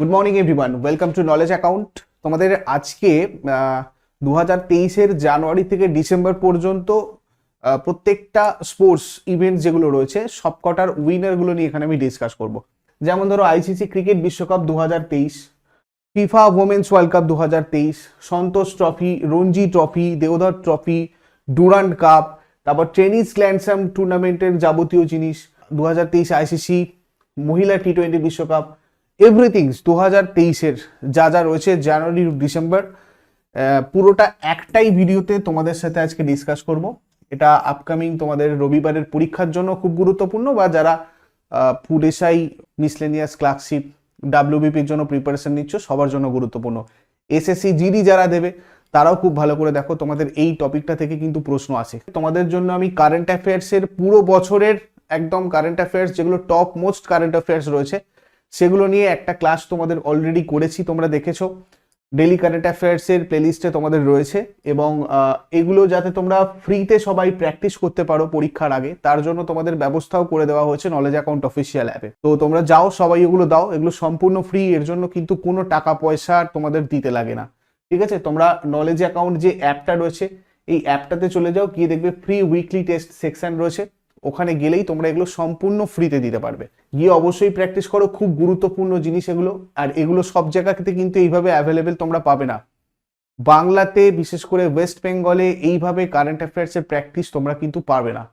Good morning everyone welcome to knowledge account তোমাদের আজকে দু হাজার তেইশের জানুয়ারি থেকে ডিসেম্বর পর্যন্ত প্রত্যেকটা স্পোর্টস ইভেন্ট যেগুলো রয়েছে, সবকটার উইনারগুলো নিয়ে এখানে আমি ডিসকাস করব। যেমন ধরো আইসিসি ক্রিকেট বিশ্বকাপ দু হাজার তেইশ ফিফা ওমেন্স ওয়ার্ল্ড কাপ দু হাজার তেইশ Santosh trophy Ranji trophy Deodhar trophy Durand cup তারপর টেনিস গ্ল্যান্ডসাম টুর্নামেন্টের যাবতীয় জিনিস দু হাজার তেইশ আইসিসি মহিলা টি টোয়েন্টি বিশ্বকাপ এভরিথিং দু হাজার তেইশের যা যা রয়েছে জানুয়ারি টু ডিসেম্বর পুরোটা একটাই ভিডিওতে তোমাদের সাথে আজকে ডিসকাস করব। এটা আপকামিং তোমাদের রবিবারের পরীক্ষার জন্য খুব গুরুত্বপূর্ণ বা যারা ফুড এসআই মিসলেনিয়াস ক্লার্কশিপ ডাব্লিউবিপির জন্য প্রিপারেশন নিচ্ছ, সবার জন্য গুরুত্বপূর্ণ। এসএসসি জিডি যারা দেবে, তারাও খুব ভালো করে দেখো তোমাদের এই টপিকটা থেকে কিন্তু প্রশ্ন আসে। তোমাদের জন্য আমি কারেন্ট অ্যাফেয়ার্সের পুরো বছরের একদম কারেন্ট অ্যাফেয়ার্স যেগুলো টপ মোস্ট কারেন্ট অ্যাফেয়ার্স রয়েছে সেগুলো নিয়ে একটা ক্লাস তোমাদের অলরেডি করেছি, তোমরা দেখেছ। ডেলি কারেন্ট অ্যাফেয়ার্সের প্লেলিস্টে তোমাদের রয়েছে এবং এগুলো যাতে তোমরা ফ্রিতে সবাই প্র্যাকটিস করতে পারো পরীক্ষার আগে, তার জন্য তোমাদের ব্যবস্থাও করে দেওয়া হয়েছে নলেজ অ্যাকাউন্ট অফিসিয়াল অ্যাপে তো তোমরা যাও, সবাই এগুলো দাও, এগুলো সম্পূর্ণ ফ্রি এর জন্য কিন্তু কোনো টাকা পয়সা তোমাদের দিতে লাগে না। ঠিক আছে? তোমরা নলেজ অ্যাকাউন্ট যে অ্যাপটা রয়েছে, এই অ্যাপটাতে চলে যাও, গিয়ে দেখবে ফ্রি উইকলি টেস্ট সেকশন রয়েছে। ওখানে গেলেই তোমরা এগুলো সম্পূর্ণ ফ্রিতে দিতে পারবে। গিয়ে অবশ্যই প্র্যাকটিস করো, খুব গুরুত্বপূর্ণ জিনিস এগুলো। আর এগুলো সব জায়গাতে কিন্তু এইভাবে অ্যাভেলেবেল তোমরা পাবে না। বাংলাতে, বিশেষ করে ওয়েস্ট বেঙ্গলে এইভাবে কারেন্ট অ্যাফেয়ার্সের প্র্যাকটিস তোমরা কিন্তু পারবে না।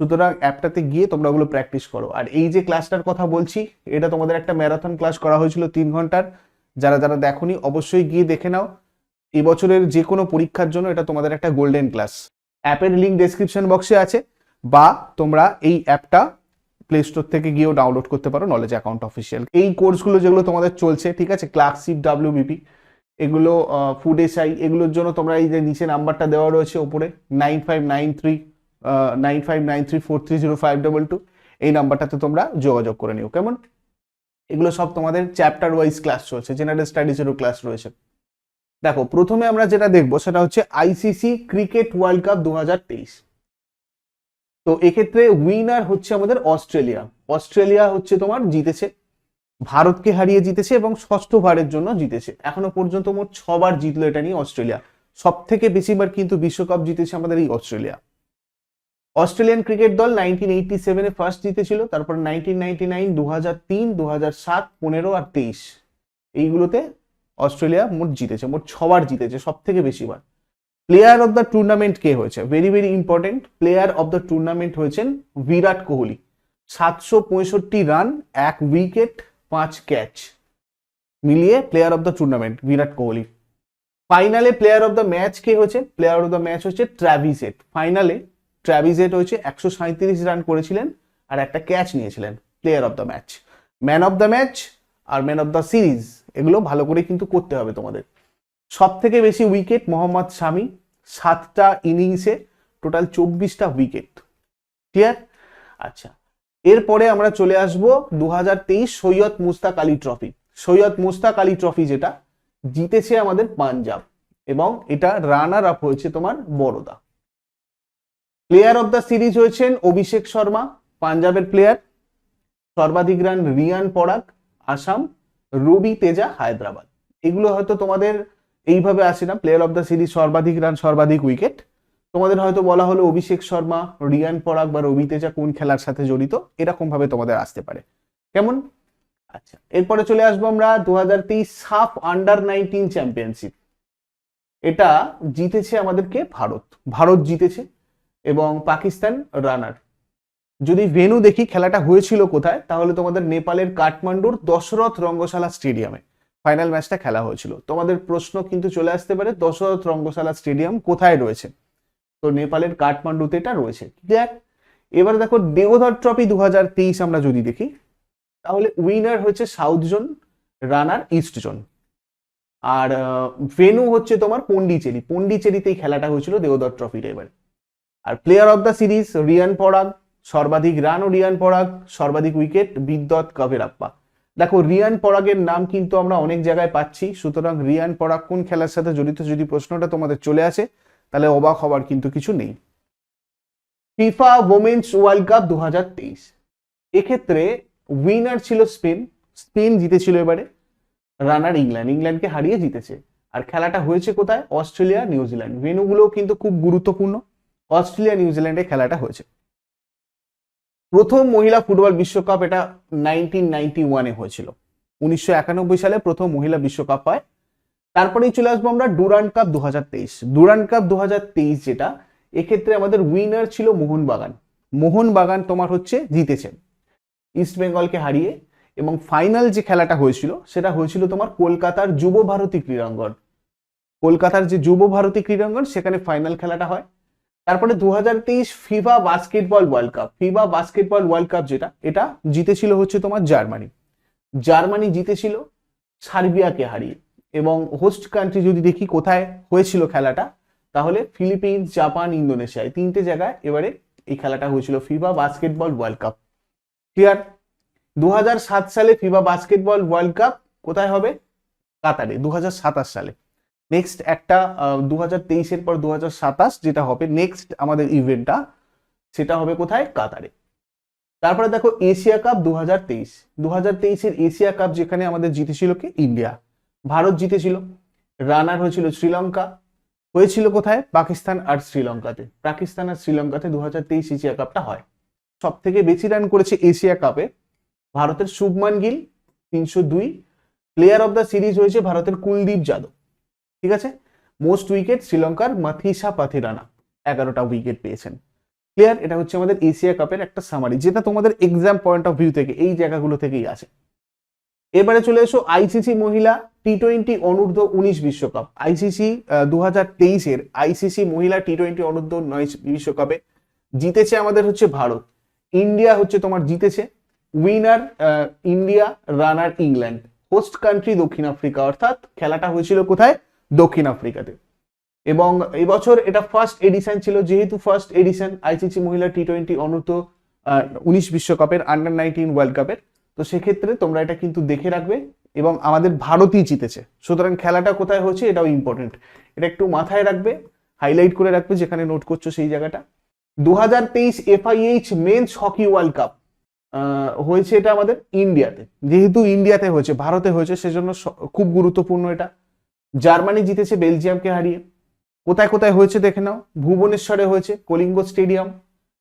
সুতরাং অ্যাপটাতে গিয়ে তোমরা ওগুলো প্র্যাকটিস করো। আর এই যে ক্লাসটার কথা বলছি, এটা তোমাদের একটা ম্যারাথন ক্লাস করা হয়েছিল তিন ঘণ্টার। যারা যারা দেখোনি, অবশ্যই গিয়ে দেখে নাও। এবছরের যে কোনো পরীক্ষার জন্য এটা তোমাদের একটা গোল্ডেন ক্লাস অ্যাপের লিঙ্ক ডেসক্রিপশন বক্সে আছে। বা তোমরা এই অ্যাপটা প্লে স্টোর থেকে গিয়েও ডাউনলোড করতে পারো নলেজ অ্যাকাউন্ট অফিসিয়াল এই কোর্সগুলো যেগুলো তোমাদের চলছে, ঠিক আছে? ক্লার্কশিপ ডাব্লিউবিপি এগুলো ফুড এসআই এগুলোর জন্য তোমরা এই যে নিচে নাম্বারটা দেওয়া রয়েছে ওপরে nine five nine three nine five nine three four three zero five double two এই নাম্বারটাতে তোমরা যোগাযোগ করে নিও। কেমন? এগুলো সব তোমাদের চ্যাপ্টার ওয়াইজ ক্লাস চলছে জেনারেল স্টাডিজেরও ক্লাস রয়েছে। দেখো, প্রথমে আমরা যেটা দেখব সেটা হচ্ছে আইসিসি ক্রিকেট ওয়ার্ল্ড কাপ দু হাজার তেইশ। তো এক্ষেত্রে উইনার হচ্ছে আমাদের অস্ট্রেলিয়া। অস্ট্রেলিয়া হচ্ছে তোমার জিতেছে, ভারতকে হারিয়ে জিতেছে এবং ষষ্ঠবারের জন্য জিতেছে। এখনও পর্যন্ত মোট ছবার জিতলো এটা নিয়ে অস্ট্রেলিয়া। সব থেকে বেশিবার কিন্তু বিশ্বকাপ জিতেছে আমাদের এই অস্ট্রেলিয়া। অস্ট্রেলিয়ান ক্রিকেট দল নাইনটিন এইটটি সেভেনে ফার্স্ট জিতেছিল, তারপর নাইনটিন নাইনটি নাইন দু হাজার তিন দু হাজার সাত, পনেরো আর তেইশ। এইগুলোতে অস্ট্রেলিয়া মোট জিতেছে, মোট ছবার জিতেছে সব থেকে বেশিবার। প্লেয়ার অফ দ্য টুর্নামেন্ট কে হয়েছে? Very very important player of the tournament হয়েছেন বিরাট কোহলি। সাতশো পঁয়ষট্টি রান এক উইকেট পাঁচ ক্যাচ মিলিয়ে player of the tournament Virat Kohli. ফাইনালে প্লেয়ার অফ দ্য ম্যাচ কে হয়েছে? প্লেয়ার অফ দ্য ম্যাচ হচ্ছে ট্র্যাভিসেট ফাইনালে ট্র্যাভিসেট হয়েছে একশো সাঁত্রিশ রান করেছিলেন আর একটা ক্যাচ নিয়েছিলেন player of the match man of the match R man of the series এগুলো ভালো করে কিন্তু করতে হবে তোমাদের। সব থেকে বেশি উইকেট মোহাম্মদ শামি সাতটা ইনিংসে টোটাল চব্বিশটা উইকেট ক্লিয়ার আচ্ছা এরপরে আমরা চলে আসব দু হাজার তেইশ সৈয়দ মুস্তাক আলী ট্রফি সৈয়দ মুস্তাক আলী ট্রফি যেটা, জিতেছে আমাদের পাঞ্জাব এবং এটা রানার আপ হয়েছে তোমার বড়দা প্লেয়ার অফ দ্য সিরিজ হয়েছেন অভিষেক শর্মা, পাঞ্জাবের প্লেয়ার সর্বাধিক রান রিয়ান পরাগ, আসাম, রবি তেজা, হায়দ্রাবাদ। এগুলো হয়তো তোমাদের এইভাবে আসে না। প্লেয়ার অফ দ্য সিরিজ সর্বাধিক রান সর্বাধিক উইকেট তোমাদের হয়তো বলা হলো অভিষেক শর্মা, রিয়ান পরাগ বা রবি তেজা কোন খেলার সাথে জড়িত? এরকম ভাবে তোমাদের আসতে পারে। কেমন? আচ্ছা এরপরে চলে আসব আমরা দু হাজার তেইশ সাফ আন্ডার নাইনটিন চ্যাম্পিয়নশিপ এটা জিতেছে আমাদেরকে ভারত। ভারত জিতেছে এবং পাকিস্তান রানার যদি ভেনু দেখি, খেলাটা হয়েছিল কোথায়, তাহলে তোমাদের নেপালের কাঠমান্ডুর দশরথ রঙ্গশালা স্টেডিয়ামে ফাইনাল ম্যাচটা খেলা হয়েছিল। তোমাদের প্রশ্ন কিন্তু চলে আসতে পারে, দশরথ রঙ্গশালা স্টেডিয়াম কোথায় রয়েছে? তো নেপালের কাঠমান্ডুতে এটা রয়েছে। ক্লিয়ার এবার দেখো দেওধর ট্রফি দু হাজার তেইশ আমরা যদি দেখি, তাহলে উইনার হচ্ছে south zone runner east zone আর ভেনু হচ্ছে তোমার পন্ডিচেরি। পন্ডিচেরিতেই খেলাটা হয়েছিল দেওধর ট্রফিটা এবারে। আর player of the series Riyan Parag, সর্বাধিক রান ও রিয়ান পরাগ, সর্বাধিক উইকেট বিদ্যৎ কভেরাপ্পা। দেখো, রিয়ান পরাগের নাম কিন্তু আমরা অনেক জায়গায় পাচ্ছি, সুতরাং রিয়ান পরাগ কোন খেলার সাথে জড়িত যদি প্রশ্নটা তোমাদের চলে আসে, তাহলে অবাক হবার কিন্তু কিছু নেই। ফিফা ওমেন্স ওয়ার্ল্ড কাপ দু এক্ষেত্রে উইনার ছিল স্পেন স্পেন জিতেছিল এবারে রানার ইংল্যান্ড। ইংল্যান্ডকে হারিয়ে জিতেছে। আর খেলাটা হয়েছে কোথায়? অস্ট্রেলিয়া নিউজিল্যান্ড ভেনুগুলো কিন্তু খুব গুরুত্বপূর্ণ। অস্ট্রেলিয়া নিউজিল্যান্ডে খেলাটা হয়েছে। প্রথম মহিলা ফুটবল বিশ্বকাপ এটা নাইনটিন নাইনটি ওয়ানে হয়েছিল। উনিশশো একানব্বই সালে প্রথম মহিলা বিশ্বকাপ হয়। তারপরেই চলে আসব আমরা ডুরান্ড কাপ দু হাজার তেইশ কাপ দু হাজার তেইশ যেটা, এক্ষেত্রে আমাদের উইনার ছিল মোহনবাগান। মোহনবাগান তোমার হচ্ছে জিতেছে। ইস্ট বেঙ্গলকে হারিয়ে এবং ফাইনাল যে খেলাটা হয়েছিল, সেটা হয়েছিল তোমার কলকাতার যুব ভারতী ক্রীড়াঙ্গন। কলকাতার যে যুব ভারতী ক্রীড়াঙ্গন, সেখানে ফাইনাল খেলাটা হয়। তারপরে দু হাজার তেইশ FIFA basketball world cup. FIFA basketball world cup যেটা, এটা জিতেছিল হচ্ছে তোমার জার্মানি। জার্মানি জিতেছিল সার্বিয়াকে হারিয়ে। এবং হোস্ট কান্ট্রি যদি দেখি কোথায় হয়েছিল খেলাটা, তাহলে ফিলিপিন্স, জাপান ইন্দোনেশিয়ায় তিনটে জায়গায় এবারে এই খেলাটা হয়েছিল, FIFA basketball world cup. Clear দু হাজার সাত সালে ফিফা বাস্কেটবল ওয়ার্ল্ড কাপ কোথায় হবে? কাতারে দু হাজার সাতাশ সালে। নেক্সট একটা দু হাজার তেইশের পর দু হাজার সাতাশ যেটা হবে নেক্সট আমাদের ইভেন্টটা সেটা হবে কোথায়? কাতারে। তারপরে দেখো এশিয়া কাপ দু হাজার তেইশ। দু হাজার তেইশের এশিয়া কাপ যেখানে আমাদের জিতেছিল কি? ইন্ডিয়া। ভারত জিতেছিল। রানার হয়েছিল শ্রীলঙ্কা। হয়েছিল কোথায়? পাকিস্তান আর শ্রীলঙ্কাতে। পাকিস্তান আর শ্রীলঙ্কাতে দু হাজার তেইশ এশিয়া কাপটা হয়। সব থেকে বেশি রান করেছে এশিয়া কাপে ভারতের শুভমান গিল, তিনশো দুই। প্লেয়ার অফ দ্য সিরিজ হয়েছে ভারতের কুলদীপ যাদব। ঠিক আছে? মোস্ট উইকেট শ্রীলঙ্কার মাথিসা পাথিরানা, এগারোটা উইকেট পেয়েছেন। ক্লিয়ার এটা হচ্ছে আমাদের এশিয়া কাপের একটা সামারি যেটা তোমাদের এক্সাম পয়েন্ট অফ ভিউ থেকে, এই জায়গাগুলো থেকেই আসে। এবারে চলে এসো আইসিসি মহিলা টি টোয়েন্টি অনূর্ধ্ব উনিশ বিশ্বকাপ। আইসিসি দু হাজার তেইশের আইসিসি মহিলা টি টোয়েন্টি অনূর্ধ্ব উনিশ বিশ্বকাপে জিতেছে আমাদের হচ্ছে ভারত। ইন্ডিয়া হচ্ছে তোমার জিতেছে। Winner India runner England host country দক্ষিণ আফ্রিকা, অর্থাৎ খেলাটা হয়েছিল কোথায়? দক্ষিণ আফ্রিকাতে। এবং এবছর এটা ফার্স্ট এডিশন ছিল, যেহেতু ফার্স্ট এডিশন আইসিসি মহিলা টি টোয়েন্টি অনূর্ধ্ব উনিশ বিশ্বকাপের আন্ডার নাইনটিন ওয়ার্ল্ড কাপের তো সেক্ষেত্রে তোমরা এটা কিন্তু দেখে রাখবে এবং আমাদের ভারতই জিতেছে। সুতরাং খেলাটা কোথায় হচ্ছে এটাও ইম্পর্টেন্ট এটা একটু মাথায় রাখবে হাইলাইট করে রাখবে যেখানে নোট করছ সেই জায়গাটা। দু হাজার তেইশ FIH men's hockey world cup হয়েছে এটা আমাদের ইন্ডিয়াতে যেহেতু ইন্ডিয়াতে হয়েছে, ভারতে হয়েছে, সেজন্য খুব গুরুত্বপূর্ণ এটা। জার্মানি জিতেছে বেলজিয়ামকে হারিয়ে। কোথায় কোথায় হয়েছে দেখে নাও। ভুবনেশ্বরে হয়েছে কলিঙ্গ স্টেডিয়াম।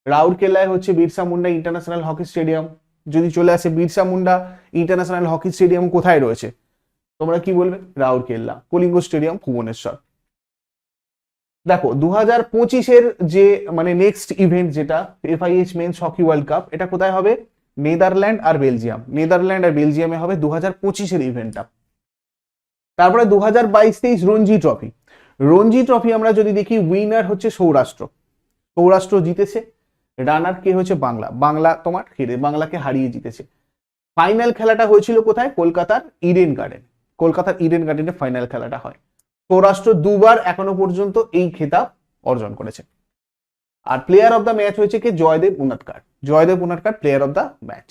রাউরকেল্লায় হচ্ছে Birsa Munda international hockey stadium. যদি চলে আসে Birsa Munda international hockey stadium কোথায় রয়েছে? তোমরা কি বলবে? রাউরকেল্লা কলিঙ্গ স্টেডিয়াম, ভুবনেশ্বর। দেখো দু হাজার পঁচিশের যে মানে নেক্সট ইভেন্ট যেটা FIH men's hockey world cup এটা কোথায় হবে? নেদারল্যান্ড আর বেলজিয়াম। নেদারল্যান্ড আর বেলজিয়ামে হবে দু হাজার পঁচিশের ইভেন্টটা তারপরে দু হাজার বাইশ তেইশ রঞ্জি ট্রফি। রঞ্জি ট্রফি আমরা যদি দেখি উইনার হচ্ছে সৌরাষ্ট্র। সৌরাষ্ট্র জিতেছে রানার কে হয়েছে বাংলা। বাংলা তোমার হেরে বাংলাকে হারিয়ে জিতেছে। ফাইনাল খেলাটা হয়েছিল কোথায়? কলকাতার ইডেন গার্ডেন কলকাতার ইডেন গার্ডেনে ফাইনাল খেলাটা হয়। সৌরাষ্ট্র দুবার এখনও পর্যন্ত এই খেতাব অর্জন করেছে। আর প্লেয়ার অফ দ্য ম্যাচ হয়েছে কে? Jaydev Unadkat Jaydev Unadkat player of the match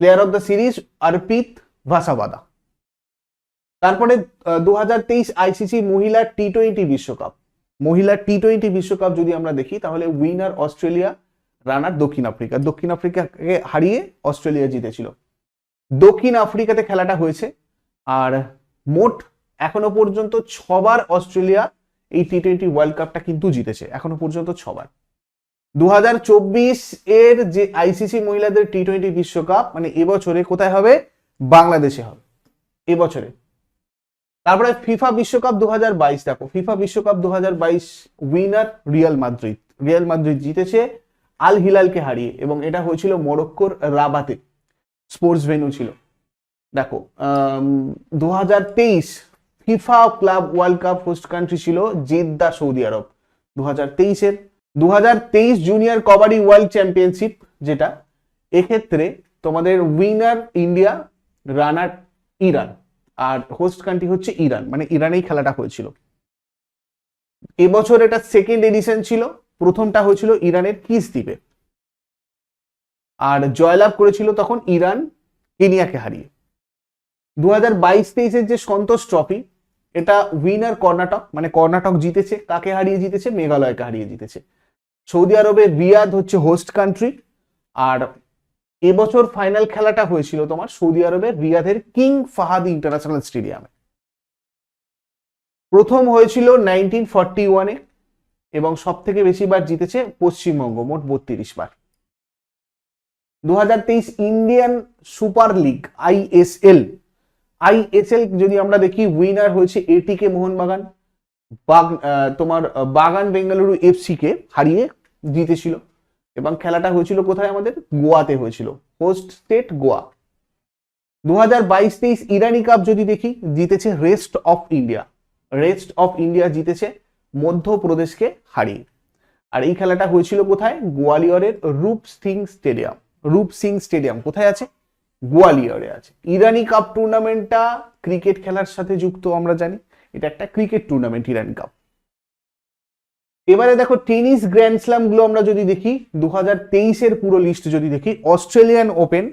player of the series Arpit Vasavada তারপরে দু হাজার তেইশ আইসিসি মহিলা টি টোয়েন্টি বিশ্বকাপ। মহিলা টি টোয়েন্টি বিশ্বকাপ যদি আমরা দেখি, তাহলে উইনার অস্ট্রেলিয়া রানার দক্ষিণ আফ্রিকা। দক্ষিণ আফ্রিকাকে হারিয়ে অস্ট্রেলিয়া জিতেছিল। দক্ষিণ আফ্রিকাতে খেলাটা হয়েছে, আর মোট এখনও পর্যন্ত ছবার অস্ট্রেলিয়া এই টি টোয়েন্টি ওয়ার্ল্ড কাপটা কিন্তু জিতেছে। এখনও পর্যন্ত ছবার। দু এর যে আইসিসি মহিলাদের টি টোয়েন্টি বিশ্বকাপ মানে এবছরে কোথায় হবে? বাংলাদেশে হবে। এবছরে। তারপরে ফিফা বিশ্বকাপ দু হাজার বাইশ, দেখো, ফিফা বিশ্বকাপ দু হাজার বাইশ winner Real Madrid. Real Madrid জিতেছে আল হিলালকে হারিয়ে এবং এটা হয়েছিল মরক্কোর রাবাতে। স্পোর্টস ভেন্যু ছিল। দেখো দু হাজার তেইশ FIFA club world cup host country ছিল জেদ্দা সৌদি আরব। দু হাজার তেইশের দু হাজার তেইশ জুনিয়র কবাডি ওয়ার্ল্ড চ্যাম্পিয়নশিপ যেটা, এক্ষেত্রে তোমাদের উইনার ইন্ডিয়া রানার ইরান। আর হোস্ট কান্ট্রি হচ্ছে ইরান। মানে ইরানেই খেলাটা হয়েছিল। এবছর এটা সেকেন্ড এডিশন ছিল। প্রথমটা হয়েছিল ইরানের কিস দ্বীপে। আর জয়লাভ করেছিল তখন ইরান কেনিয়াকে হারিয়ে। দু হাজার বাইশ তেইশের যে সন্তোষ ট্রফি এটা উইনার কর্ণাটক মানে কর্ণাটক জিতেছে। কাকে হারিয়ে জিতেছে? মেঘালয়কে হারিয়ে জিতেছে। সৌদি আরবের রিয়াদ হচ্ছে হোস্ট কান্ট্রি আর এবছর ফাইনাল খেলাটা হয়েছিল তোমার সৌদি আরবের রিয়াদের কিং ফাহাদ ইন্টারন্যাশনাল স্টেডিয়ামে। প্রথম হয়েছিল নাইনটিন ফর্টি ওয়ানে এবং সব থেকে বেশি বার জিতেছে পশ্চিমবঙ্গ, মোট বত্রিশ বার দু হাজার তেইশ Indian super league ISL ISL যদি আমরা দেখি উইনার হয়েছে এটিকে মোহনবাগান। বাগ তোমার বাগান বেঙ্গালুরু এফসি কে হারিয়ে জিতেছিল। এবং খেলাটা হয়েছিল কোথায় আমাদের? গোয়াতে হয়েছিল। Host state Goa. দু হাজার বাইশ তেইশ ইরানি কাপ যদি দেখি, জিতেছে rest of India rest of India জিতেছে মধ্যপ্রদেশকে হারিয়ে। আর এই খেলাটা হয়েছিল কোথায়? গোয়ালিয়রের রূপ সিং স্টেডিয়াম। রূপ সিং স্টেডিয়াম কোথায় আছে? গোয়ালিয়রে আছে। ইরানি কাপ টুর্নামেন্টটা ক্রিকেট খেলার সাথে যুক্ত, আমরা জানি। এটা একটা ক্রিকেট টুর্নামেন্ট ইরানি কাপ। এবারে দেখো টেনিস গ্র্যান্ড স্ল্যামগুলো আমরা যদি দেখি দু হাজার তেইশের পুরো লিস্ট যদি দেখি, অস্ট্রেলিয়ান ওপেন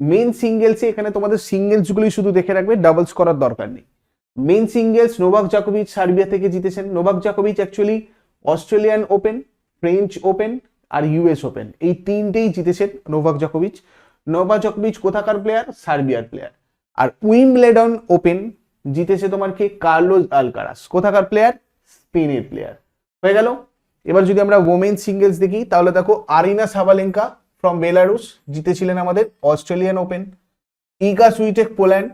মেন সিঙ্গেলসে এখানে তোমাদের সিঙ্গেলস গুলোই শুধু দেখে রাখবে ডাবলস করার দরকার নেই। মেন সিঙ্গেলস নোভাক জাকোভিচ সার্বিয়া থেকে জিতেছেন। Novak জাকোভিচ actually Australian open French open আর ইউএস ওপেন এই তিনটেই জিতেছেন নোভাক জাকোভিচ নোভাক জাকোভিচ কোথাকার প্লেয়ার সার্বিয়ার প্লেয়ার আর উইমব্লেডন ওপেন জিতেছে তোমার কে? কার্লোস আলকারাস কোথাকার প্লেয়ার স্পেনের প্লেয়ার হয়ে গেল। এবার যদি আমরা ওমেন সিঙ্গেলস দেখি, তাহলে দেখো আরিনা সাবালেঙ্কা ফ্রম বেলারুস জিতেছিলেন আমাদের Australian open Iga Swiatek Poland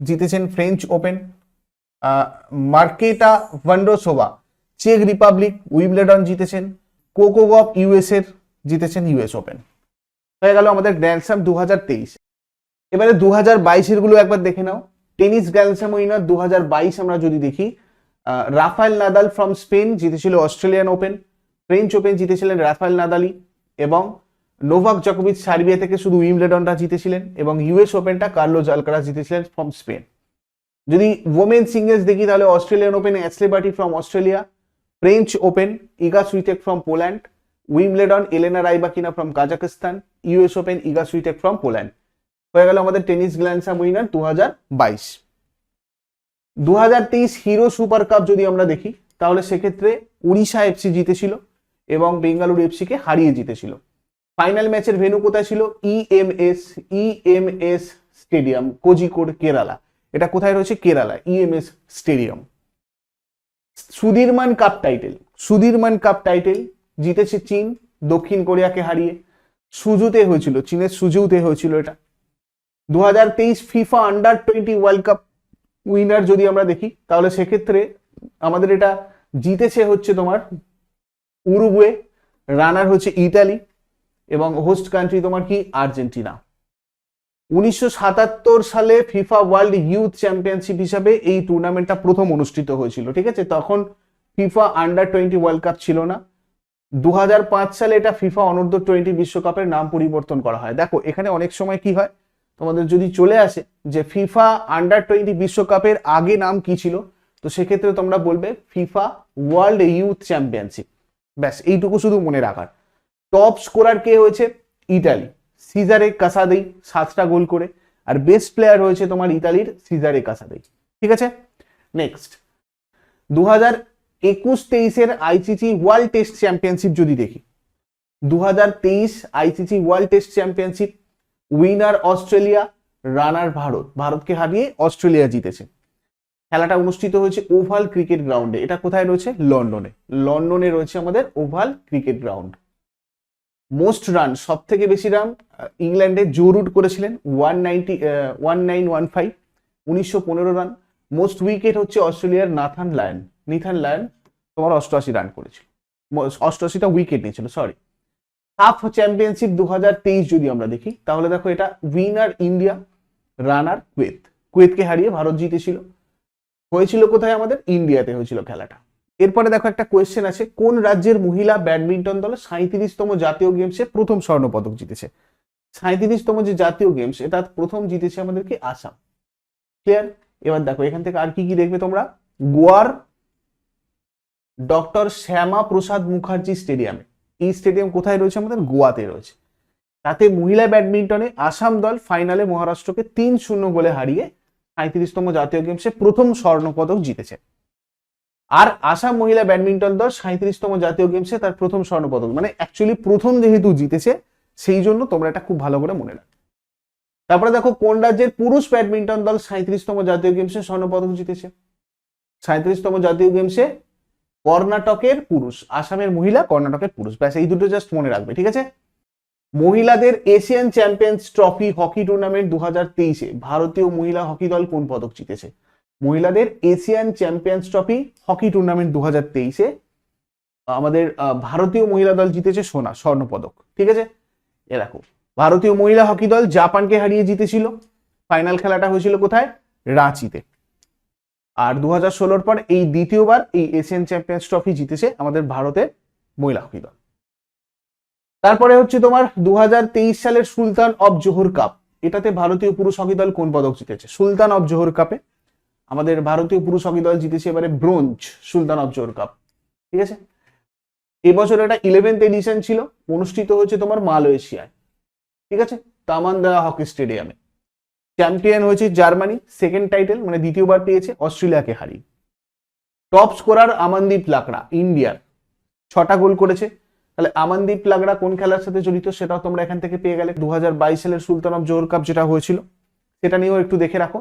জিতেছেন ফ্রেঞ্চ ওপেন মার্কেটা ভান্ডোসোভা চেক রিপাবলিক উইবলেডন জিতেছেন কোকো গপ ইউএস এর জিতেছেন ইউএস ওপেন হয়ে গেল আমাদের গ্র্যান্ড স্ল্যাম দু হাজার তেইশ। এবারে দু হাজার বাইশেরগুলো একবার দেখে নাও। টেনিস গ্র্যান্ড স্ল্যাম উইনার দু হাজার বাইশ আমরা যদি দেখি রাফায়েল নাদাল ফ্রম স্পেন জিতেছিল অস্ট্রেলিয়ান ওপেন ফ্রেঞ্চ ওপেন জিতেছিলেন রাফায়েল নাদালি এবং নোভাক জকোভিচ সার্বিয়া থেকে শুধু উইমলেডনটা জিতেছিলেন এবং ইউএস ওপেনটা কার্লোস আলকারাস জিতেছিলেন ফ্রম স্পেন যদি ওমেন সিঙ্গেলস দেখি তাহলে Australian open Ashleigh Barty from Australia French open Iga Swiatek from Poland Wimbledon Elena Rybakina from Kazakhstan US open Iga Swiatek from Poland হয়ে গেল আমাদের টেনিস গ্ল্যান্ডসাম উইনার দু হাজার বাইশ। দু হাজার তেইশ হিরো সুপার কাপ যদি আমরা দেখি, তাহলে সেক্ষেত্রে উড়িষ্যা এফসি জিতেছিল এবং বেঙ্গালুরু এফসিকে হারিয়ে জিতেছিল। ফাইনাল ম্যাচের ভেন্যু কোথায় ছিল? EMS EMS stadium Kozhikode, Kerala. এটা কোথায় রয়েছে? Kerala EMS stadium Sudirman cup title Sudirman cup title জিতেছে চীন, দক্ষিণ কোরিয়াকে হারিয়ে। সুজুতে হয়েছিল, চীনের সুজুতে হয়েছিল এটা। দু হাজার তেইশ FIFA under twenty world cup winner যদি আমরা দেখি, তাহলে সেক্ষেত্রে আমাদের এটা জিতেছে হচ্ছে তোমার উরুগুয়ে রানার হচ্ছে ইতালি এবং হোস্ট কান্ট্রি তোমার কি? আর্জেন্টিনা। উনিশশো সাতাত্তর সালে ফিফা ওয়ার্ল্ড ইউথ চ্যাম্পিয়নশিপ হিসাবে এই টুর্নামেন্টটা প্রথম অনুষ্ঠিত হয়েছিল, ঠিক আছে? তখন FIFA under twenty world cup ছিল না। দু হাজার পাঁচ সালে এটা ফিফা অনূর্ধ্ব টোয়েন্টি বিশ্বকাপের নাম পরিবর্তন করা হয়। দেখো, এখানে অনেক সময় কি হয়? তোমাদের যদি চলে আসে যে ফিফা আন্ডার টোয়েন্টি বিশ্বকাপের আগে নাম কি ছিল, তো সেক্ষেত্রে তোমরা বলবে ফিফা ওয়ার্ল্ড ইউথ চ্যাম্পিয়নশিপ ব্যাস, এইটুকু শুধু মনে রাখার। টপ স্কোরার কে হয়েছে? ইটালি সিজারে কাসাদেই সাতটা গোল করে। আর বেস্ট প্লেয়ার হয়েছে তোমার ইতালির সিজারে কাসাদেই। ঠিক আছে? নেক্সট দু হাজার একুশ তেইশের আইসিসি ওয়ার্ল্ড টেস্ট চ্যাম্পিয়নশিপ যদি দেখি। দু হাজার তেইশ ICC world test championship winner Australia, runner Bharat. ভারতকে হারিয়ে অস্ট্রেলিয়া জিতেছে। খেলাটা অনুষ্ঠিত হয়েছে ওভাল ক্রিকেট গ্রাউন্ডে। এটা কোথায় রয়েছে? লন্ডনে। লন্ডনে রয়েছে আমাদের oval cricket ground. Most run সব থেকে বেশি রান ইংল্যান্ডে জো রুট করেছিলেন, one ninety one nine one five, উনিশশো পনেরো রান। মোস্ট উইকেট হচ্ছে অস্ট্রেলিয়ার নাথান লায়ন। নিথান লায়ন তোমার অষ্টআশি রান করেছিল। অষ্টআশিটা উইকেট নিয়েছিল সরি হাফ চ্যাম্পিয়নশিপ দু হাজার তেইশ যদি আমরা দেখি, তাহলে দেখো এটা উইনার ইন্ডিয়া রানার কুয়েত কুয়েতকে হারিয়ে ভারত জিতেছিল। হয়েছিল কোথায় আমাদের? ইন্ডিয়াতে হয়েছিল খেলাটা। এরপরে দেখো একটা কোয়েশ্চেন আছে, কোন রাজ্যের মহিলা ব্যাডমিন্টন দল সাঁত্রিশতম জাতীয় গেমসে প্রথম স্বর্ণ পদক জিতেছে? সাঁত্রিশতম যে জাতীয় গেমস এটা প্রথম জিতেছে আমাদেরকে আসাম ক্লিয়ার এবার দেখো, এখান থেকে আর কি কি দেখবে তোমরা? গোয়ার ডক্টর শ্যামা প্রসাদ মুখার্জি স্টেডিয়ামে। এই স্টেডিয়াম কোথায় রয়েছে? আমাদের গোয়াতে রয়েছে। তাতে মহিলা ব্যাডমিন্টনে আসাম দল ফাইনালে মহারাষ্ট্রকে তিন শূন্য গোলে হারিয়ে সাঁত্রিশতম জাতীয় গেমসে প্রথম স্বর্ণ পদক জিতেছে। আর আসাম মহিলা ব্যাডমিন্টন দল সাঁত্রিশতম জাতীয় গেমসে তার প্রথম স্বর্ণ পদক মানে অ্যাকচুয়ালি প্রথম যেহেতু জিতেছে, সেই জন্য তোমরা এটা খুব ভালো করে মনে রাখো। তারপরে দেখো, কোন রাজ্যের পুরুষ ব্যাডমিন্টন দল সাঁত্রিশতম জাতীয় গেমসে স্বর্ণপদক জিতেছে? সাঁত্রিশতম জাতীয় গেমসে কর্ণাটকের পুরুষ, আসামের মহিলা, কর্ণাটকের পুরুষ। ব্যাস, এই দুটো জাস্ট মনে রাখবে, ঠিক আছে? মহিলাদের Asian champions trophy hockey tournament দু হাজার তেইশে, ভারতীয় মহিলা হকি দল কোন পদক জিতেছে? মহিলাদের Asian champions trophy hockey tournament দু হাজার তেইশে, আমাদের ভারতীয় মহিলা দল জিতেছে সোনা, স্বর্ণ পদক, ঠিক আছে? এ দেখো, ভারতীয় মহিলা হকি দল জাপানকে হারিয়ে জিতেছিল। ফাইনাল খেলাটা হয়েছিল কোথায়? রাঁচিতে। আর দু হাজার ষোলোর পর এই দ্বিতীয়বার এই এশিয়ান চ্যাম্পিয়ন্স ট্রফি জিতেছে আমাদের ভারতের মহিলা হকি দল। তারপরে হচ্ছে তোমার দু হাজার তেইশ সালের সুলতান অব জোহর কাপ। এটাতে ভারতীয় পুরুষ হকি দল কোন পদক জিতেছে? সুলতান অব জোহর কাপে। আমাদের ভারতীয় পুরুষ হকি দল জিতেছে এবারে bronze Sultan of Johor cup. ঠিক আছে? এবছর এটা ইলেভেন্থ এডিশন ছিল। অনুষ্ঠিত হচ্ছে তোমার মালয়েশিয়ায়। ঠিক আছে? তামান্দা হকি স্টেডিয়ামে। চ্যাম্পিয়ন হয়েছে জার্মানি সেকেন্ড টাইটেল মানে দ্বিতীয়বার পেয়েছে অস্ট্রেলিয়াকে হারিয়ে। টপ স্কোরার আমানদীপ লাকড়া, ইন্ডিয়ার। ছটা গোল করেছে। তাহলে আমানদীপ লাগড়া কোন খেলার সাথে জড়িত সেটাও তোমরা এখান থেকে পেয়ে গেলে। দু হাজার বাইশ সালের সুলতান অফ জোহর কাপ যেটা হয়েছিল, সেটা নিয়েও একটু দেখে রাখো।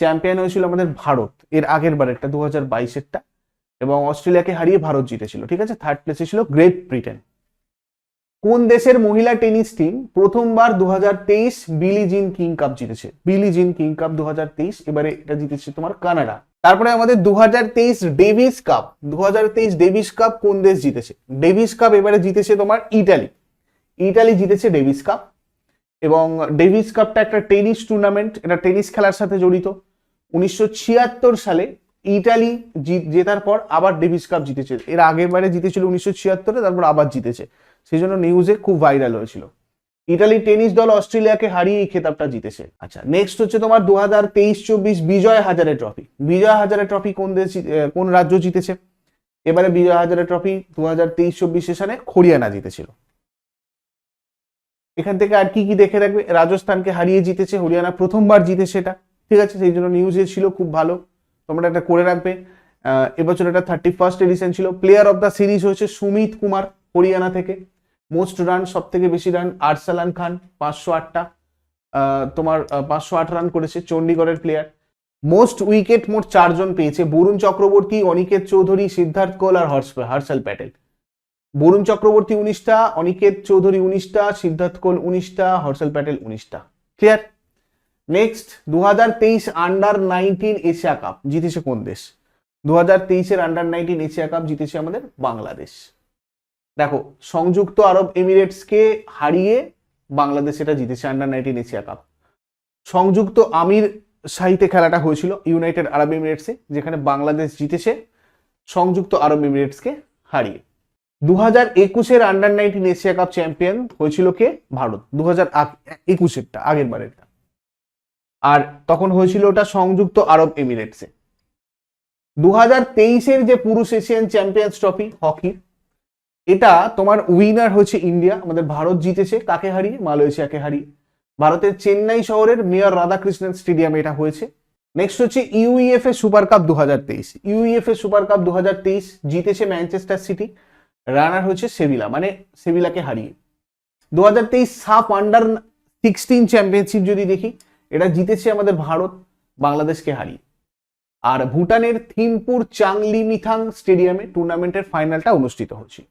চ্যাম্পিয়ন হয়েছিল আমাদের ভারত, এর আগের বারেরটা দু হাজার বাইশেরটা। এবং অস্ট্রেলিয়াকে হারিয়ে ভারত জিতেছিল, ঠিক আছে? থার্ড প্লেসে ছিল গ্রেট ব্রিটেন কোন দেশের মহিলা টেনিস টিম প্রথমবার দু হাজার তেইশ বিলি জিন কিং কাপ জিতেছে? বিলি জিন কিং কাপ দু হাজার তেইশ, এবারে এটা জিতেছে তোমার কানাডা। তারপরে আমাদের দু হাজার তেইশ ডেভিস কাপ। দু হাজার তেইশ ডেভিস কাপ কোন দেশ জিতেছে? ডেভিস কাপ এবারে জিতেছে তোমার ইটালি। ইটালি জিতেছে ডেভিস কাপ। এবং ডেভিস কাপটা একটা টেনিস টুর্নামেন্ট, এটা টেনিস খেলার সাথে জড়িত। উনিশশো ছিয়াত্তর সালে ইটালি জিত জেতার পর আবার ডেভিস কাপ জিতেছে। এর আগের বারে জিতেছিল উনিশশো ছিয়াত্তরে তারপর আবার জিতেছে। সেই জন্য নিউজে খুব ভাইরাল হয়েছিল। ইটালি টেনিস দল অস্ট্রেলিয়াকে হারিয়ে এই খেতাবটা জিতেছে। আচ্ছা নেক্সট হচ্ছে তোমার দু হাজার তেইশ চব্বিশ বিজয় হাজারে ট্রফি বিজয় হাজারে ট্রফি কোন দেশ কোন রাজ্য জিতেছে? এবারে বিজয় হাজারে ট্রফি দু হাজার তেইশ চব্বিশ সেশনে হরিয়ানা জিতেছিল। এখান থেকে আর কি কি দেখে রাখবে? রাজস্থানকে হারিয়ে জিতেছে হরিয়ানা প্রথমবার জিতেছে এটা। ঠিক আছে সেই জন্য নিউজে ছিল খুব ভালো। তোমরা এটা করে রাখবে। এবছর এটা থার্টি ফার্স্ট এডিশন ছিল। প্লেয়ার অফ দ্য সিরিজ হয়েছে সুমিত কুমার, হরিয়ানা থেকে। মোস্ট রান সব থেকে বেশি রান আরসালান খান, পাঁচশো আটটা। তোমার পাঁচশো আট রান করেছে চণ্ডীগড়ের প্লেয়ার মোস্ট উইকেট মোট চারজন পেয়েছে। বরুণ চক্রবর্তী, অনিকেত চৌধুরী, সিদ্ধার্থ কোল আর হর্ষ, হর্ষল প্যাটেল। বরুণ চক্রবর্তী উনিশটা, অনিকেত চৌধুরী উনিশটা, সিদ্ধার্থ কোল উনিশটা, হর্ষাল প্যাটেল উনিশটা। ক্লিয়ার নেক্সট দু হাজার তেইশ আন্ডার নাইনটিন এশিয়া কাপ জিতেছে কোন দেশ? দু হাজার তেইশের আন্ডার নাইনটিন এশিয়া কাপ জিতেছে আমাদের বাংলাদেশ। দেখো, সংযুক্ত আরব এমিরেটসকে হারিয়ে বাংলাদেশ এটা জিতেছে আন্ডার নাইনটিন এশিয়া কাপ সংযুক্ত আমির সাহিতে খেলাটা হয়েছিল ইউনাইটেড আরব এমিরেটসে যেখানে বাংলাদেশ জিতেছে সংযুক্ত আরব এমিরেটসকে হারিয়ে। দু হাজার একুশের under nineteen Asia cup champion হয়েছিল কে? ভারত। দু হাজার একুশেরটা আগের বারেরটা। আর তখন হয়েছিল ওটা সংযুক্ত আরব এমিরেটসে। দু হাজার তেইশের যে পুরুষ এশিয়ান চ্যাম্পিয়ন্স ট্রফি, হকি, এটা তোমার উইনার হচ্ছে ইন্ডিয়া, আমাদের ভারত জিতেছে। কাকে হারিয়ে? মালয়েশিয়াকে হারিয়ে। ভারতের চেন্নাই শহরের মেয়র রাধাকৃষ্ণন স্টেডিয়ামে এটা হয়েছে। নেক্সট হচ্ছে ইউইএফএ সুপার কাপ দু হাজার তেইশ। ইউইএফএ সুপার কাপ দু হাজার তেইশ জিতেছে ম্যানচেস্টার সিটি রানার হচ্ছে সেভিলা মানে সেভিলাকে হারিয়ে। দু হাজার তেইশ সাফ আন্ডার সিক্সটিন চ্যাম্পিয়নশিপ যদি দেখি এটা জিতেছে আমাদের ভারত, বাংলাদেশকে হারিয়ে। আর ভুটানের থিমপুর চাংলি মিথাং স্টেডিয়ামে টুর্নামেন্টের ফাইনালটা অনুষ্ঠিত হচ্ছে।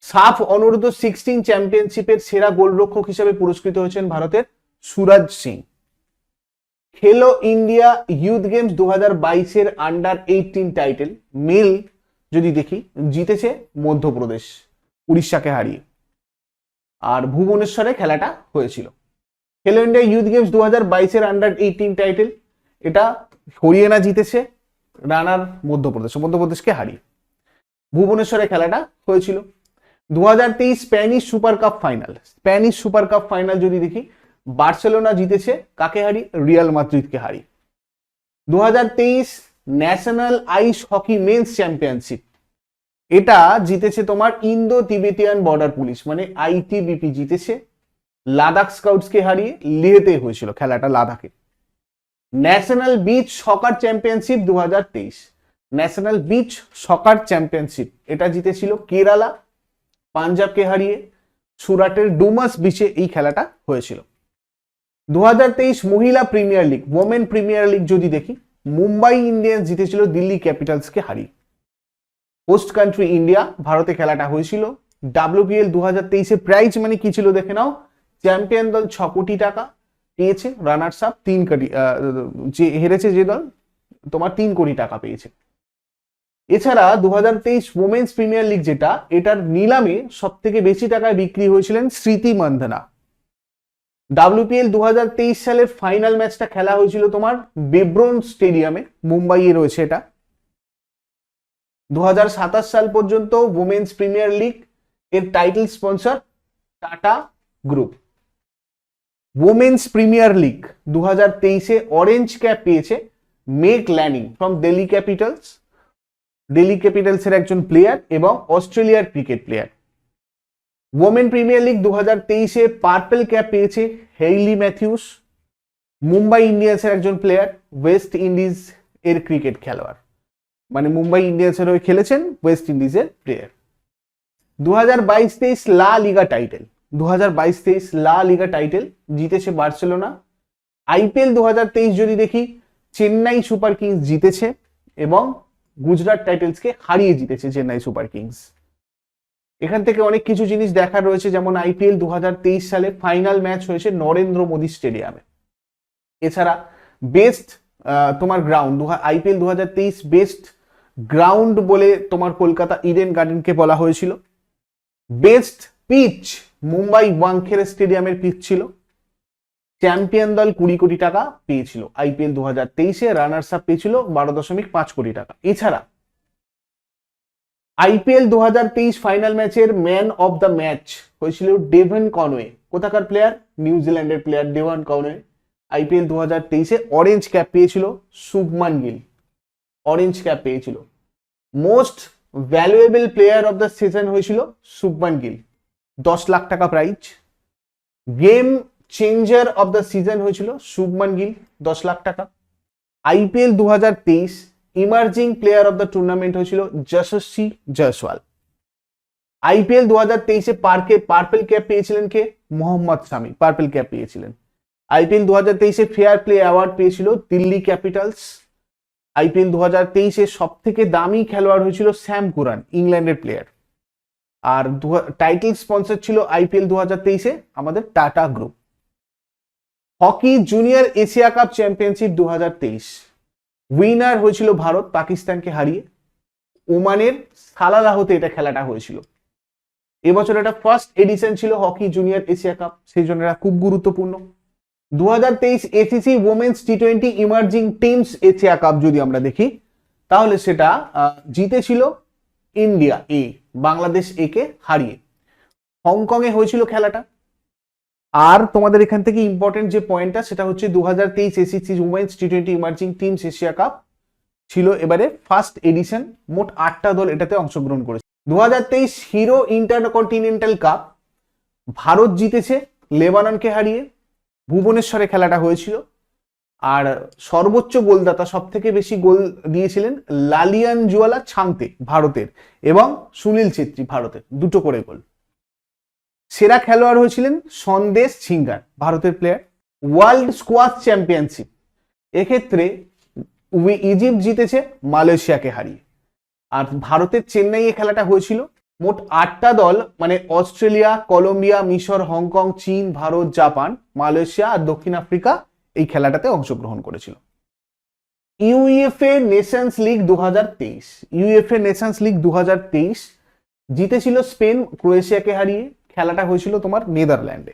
সাফ অনূর্ধ্ব সিক্সটিন চ্যাম্পিয়নশিপের সেরা গোলরক্ষক হিসেবে পুরস্কৃত হয়েছেন ভারতের সুরাজ সিং। খেলো ইন্ডিয়া ইউথ গেমস দু হাজার বাইশের আন্ডার এইটিন টাইটেল, মেল যদি দেখি, জিতেছে মধ্যপ্রদেশ, উড়িষ্যাকে হারিয়ে। আর ভুবনেশ্বরে খেলাটা হয়েছিল। খেলো ইন্ডিয়া ইউথ গেমস দু হাজার বাইশের আন্ডার এইটিন টাইটেল এটা হরিয়ানা জিতেছে, রানার মধ্যপ্রদেশ, মধ্যপ্রদেশকে হারিয়ে। ভুবনেশ্বরে খেলাটা হয়েছিল। দু হাজার তেইশ Spanish super cup final Spanish super cup final যদি দেখি, বার্সেলোনা জিতেছে, কাকে হারি রিয়াল মাদ্রিদকে হারি দু হাজার তেইশ national ice hockey men's championship এটা জিতেছে তোমার ইন্দো তিবেতিয়ান বর্ডার পুলিশ মানে আইটিবিপি জিতেছে। লাদাখ স্কাউটসকে হারিয়ে লেহতে হয়েছিল খেলাটা লাদাখে। ন্যাশনাল বিচ সকার চ্যাম্পিয়নশিপ দু ন্যাশনাল বিচ সকার চ্যাম্পিয়নশিপ, এটা জিতেছিল কেরালা, পাঞ্জাবকে হারিয়ে সুরাটের ডুমাস বিচে এই খেলাটা হয়েছিল। দু হাজার তেইশ মহিলা premier league women premier league যদি দেখি, মুম্বাই ইন্ডিয়ান্স জিতেছিল দিল্লি ক্যাপিটালসকে হারিয়ে। হোস্ট কান্ট্রি ইন্ডিয়া ভারতে খেলাটা হয়েছিল। ডাব্লিউপিএল দু হাজার তেইশে প্রাইজ মানে কি ছিল দেখে নাও? চ্যাম্পিয়ন দল ছ কোটি টাকা পেয়েছে রানার্স আপ তিন কোটি যে হেরেছে যে দল, তোমার তিন কোটি টাকা পেয়েছে। এছাড়া দু হাজার তেইশ ওমেন্স প্রিমিয়ার লিগ যেটা, এটার নিলামে সব থেকে বেশি টাকায় বিক্রি হয়েছিলেন স্মৃতি মান্ধনা ডাব্লিউপিএল দু হাজার তেইশ সালের ফাইনাল ম্যাচটা খেলা হয়েছিল তোমার বেব্রন স্টেডিয়ামে, মুম্বাইয়ে রয়েছে এটা। দু হাজার সাতাশ সাল পর্যন্ত উমেন্স প্রিমিয়ার লিগ এর title sponsor Tata group women's premier league দু হাজার তেইশে অরেঞ্জ ক্যাপ পেয়েছে Meg Lanning from Delhi capitals Delhi ক্যাপিটালসের একজন প্লেয়ার এবং অস্ট্রেলিয়ার cricket player women premier league দু হাজার তেইশে পার্পেল ক্যাপ পেয়েছে হেইলি ম্যাথিউস মুম্বাই ইন্ডিয়ান্সের একজন প্লেয়ার ওয়েস্ট ইন্ডিজ এর ক্রিকেট খেলোয়াড়। মানে মুম্বাই ইন্ডিয়ান্সের হয়ে খেলেছেন ওয়েস্ট ইন্ডিজের প্লেয়ার দু হাজার বাইশ তেইশ লা লিগা টাইটেল দু হাজার বাইশ তেইশ লা লিগা টাইটেল জিতেছে বার্সেলোনা। আইপিএল দু হাজার তেইশ যদি দেখি, চেন্নাই সুপার কিংস জিতেছে এবং গুজরাট টাইটেলসকে হারিয়ে জিতেছে চেন্নাই সুপার কিংস। এখান থেকে অনেক কিছু জিনিস দেখার রয়েছে, যেমন আইপিএল দু হাজার তেইশ সালে ফাইনাল ম্যাচ হয়েছে নরেন্দ্র মোদী স্টেডিয়ামে। এছাড়া বেস্ট তোমার গ্রাউন্ড আইপিএল দু হাজার তেইশ বেস্ট গ্রাউন্ড বলে তোমার কলকাতা ইডেন গার্ডেনকে বলা হয়েছিল। বেস্ট পিচ মুম্বাই ওয়াংখেড়ে স্টেডিয়ামের পিচ ছিল। চ্যাম্পিয়ন দল কুড়ি কোটি টাকা পেয়েছিল। আইপিএল দু হাজার তেইশে রানার্স আপ পেয়েছিল বারো দশমিক পাঁচ কোটি টাকা। এছাড়া আইপিএল দু হাজার তেইশ ফাইনাল ম্যাচের ম্যান অফ দ্য ম্যাচ হয়েছিল ডেভেন কনওয়ে, কোথাকার প্লেয়ার? নিউজিল্যান্ডের প্লেয়ার ডেভন কনওয়ে। আইপিএল দু হাজার তেইশে অরেঞ্জ ক্যাপ পেয়েছিল শুভমান গিল। অরেঞ্জ ক্যাপ পেয়েছিল। Most valuable player of the season হয়েছিল শুভমান গিল। দশ লাখ টাকা prize game changer of the season হয়েছিল শুভমান গিল, দশ লাখ টাকা। আইপিএল দু তেইশ emerging player of the tournament হয়েছিল যশস্বী জয়সওয়াল। আইপিএল দু হাজার তেইশে পার্কে পার্পেল ক্যাপ পেয়েছিলেন কে? মোহাম্মদ শামি পার্পেল ক্যাপ পেয়েছিলেন। আইপিএল দু হাজার তেইশে ফেয়ার প্লে অ্যাওয়ার্ড পেয়েছিল দিল্লি ক্যাপিটালস আইপিএল দু হাজার তেইশে সব থেকে দামি খেলোয়াড় হয়েছিল স্যাম কুরান, ইংল্যান্ডের প্লেয়ার আর টাইটেল স্পন্সর ছিল আইপিএল দু হাজার তেইশে, আমাদের Tata group hockey junior Asia cup championship দু হাজার তেইশ। উইনার হয়েছিল ভারত, পাকিস্তানকে হারিয়ে। ওমানের সালালাহতে এটা খেলাটা হয়েছিল। এবছর এটা ফার্স্ট এডিশন ছিল হকি জুনিয়র এশিয়া কাপ সেই জন্য এটা খুব গুরুত্বপূর্ণ। দু হাজার তেইশ ACC women's T twenty emerging teams Asia cup যদি আমরা দেখি, তাহলে সেটা জিতেছিল ইন্ডিয়া এ বাংলাদেশ একে হারিয়ে। হংকংয়ে হয়েছিল খেলাটা। আর তোমাদের এখান থেকে ইম্পর্টেন্ট যে পয়েন্টটা সেটা হচ্ছে দু হাজার তেইশ ACC women's T twenty emerging teams Asia cup ছিল এবারে ফার্স্ট এডিশন মোট আটটা দল এটাতে অংশগ্রহণ করেছে। দু হাজার তেইশ হিরো ইন্টারকন্টিনেন্টাল কাপ ভারত জিতেছে লেবাননকে হারিয়ে। ভুবনেশ্বরে খেলাটা হয়েছিল। আর সর্বোচ্চ গোলদাতা সব থেকে বেশি গোল দিয়েছিলেন লালিয়ান জুয়ালা ছাংতে ভারতের, এবং সুনীল ছেত্রী, ভারতের, দুটো করে গোল। সেরা খেলোয়াড় হয়েছিলেন সন্দেশ ছিঙ্গার, ভারতের প্লেয়ার ওয়ার্ল্ড স্কোয়াশ চ্যাম্পিয়নশিপ এক্ষেত্রে ইজিপ্ট জিতেছে মালয়েশিয়াকে হারিয়ে। আর ভারতের চেন্নাইয়ে খেলাটা হয়েছিল মোট আটটা দল মানে অস্ট্রেলিয়া, কলম্বিয়া, মিশর, হংকং, চীন, ভারত, জাপান, মালয়েশিয়া আর দক্ষিণ আফ্রিকা এই খেলাটাতে অংশগ্রহণ করেছিল। ইউএফএ নেশনস লিগ দু হাজার তেইশ। ইউএফএ নেশনস লিগ দু হাজার তেইশ জিতেছিল স্পেন ক্রোয়েশিয়াকে হারিয়ে। খেলাটা হয়েছিল তোমার নেদারল্যান্ডে।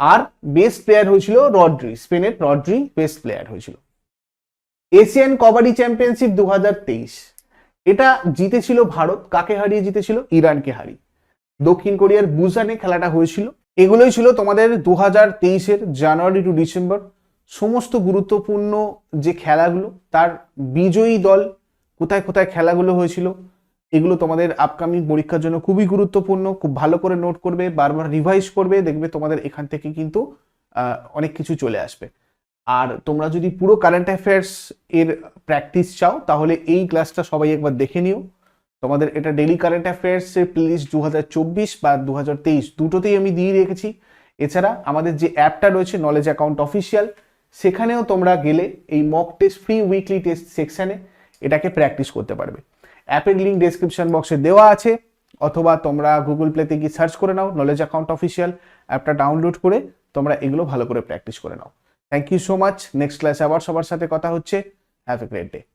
আর বেস্ট প্লেয়ার হয়েছিল রড্রি, স্পেনের রড্রি বেস্ট প্লেয়ার হয়েছিল। এশিয়ান কবাডি চ্যাম্পিয়নশিপ দু হাজার তেইশ। এটা জিতেছিল ভারত, কাকে হারিয়ে জিতেছিল? ইরানকে হারিয়ে। দক্ষিণ কোরিয়ার বুসানে খেলাটা হয়েছিল। এগুলোই ছিল তোমাদের দু হাজার তেইশের জানুয়ারি টু ডিসেম্বর সমস্ত গুরুত্বপূর্ণ যে খেলাগুলো, তার বিজয়ী দল কোথায় কোথায় খেলাগুলো হয়েছিল, এগুলো তোমাদের আপকামিং পরীক্ষার জন্য খুবই গুরুত্বপূর্ণ, খুব ভালো করে নোট করবে, বারবার রিভাইজ করবে, দেখবে তোমাদের এখান থেকে কিন্তু অনেক কিছু চলে আসবে। আর তোমরা যদি পুরো কারেন্ট অ্যাফেয়ার্স এর প্র্যাকটিস চাও, তাহলে এই ক্লাসটা সবাই একবার দেখে নিও। তোমাদের এটা ডেলি কারেন্ট অ্যাফেয়ার্সের প্লেলিস্ট দু হাজার চব্বিশ বা দু হাজার তেইশ দুটোতেই আমি দিয়ে রেখেছি। এছাড়া আমাদের যে অ্যাপটা রয়েছে নলেজ অ্যাকাউন্ট অফিসিয়াল সেখানেও তোমরা গেলে এই mock test free weekly test সেকশানে এটাকে প্র্যাকটিস করতে পারবে। অ্যাপের লিঙ্ক ডেসক্রিপশন বক্সে দেওয়া আছে, অথবা তোমরা গুগল প্লেতে গিয়ে সার্চ করে নাও নলেজ অ্যাকাউন্ট অফিসিয়াল অ্যাপটা ডাউনলোড করে তোমরা এগুলো ভালো করে প্র্যাকটিস করে নাও। Thank you so much next ক্লাসে আবার সবার সাথে কথা হচ্ছে। Have a great day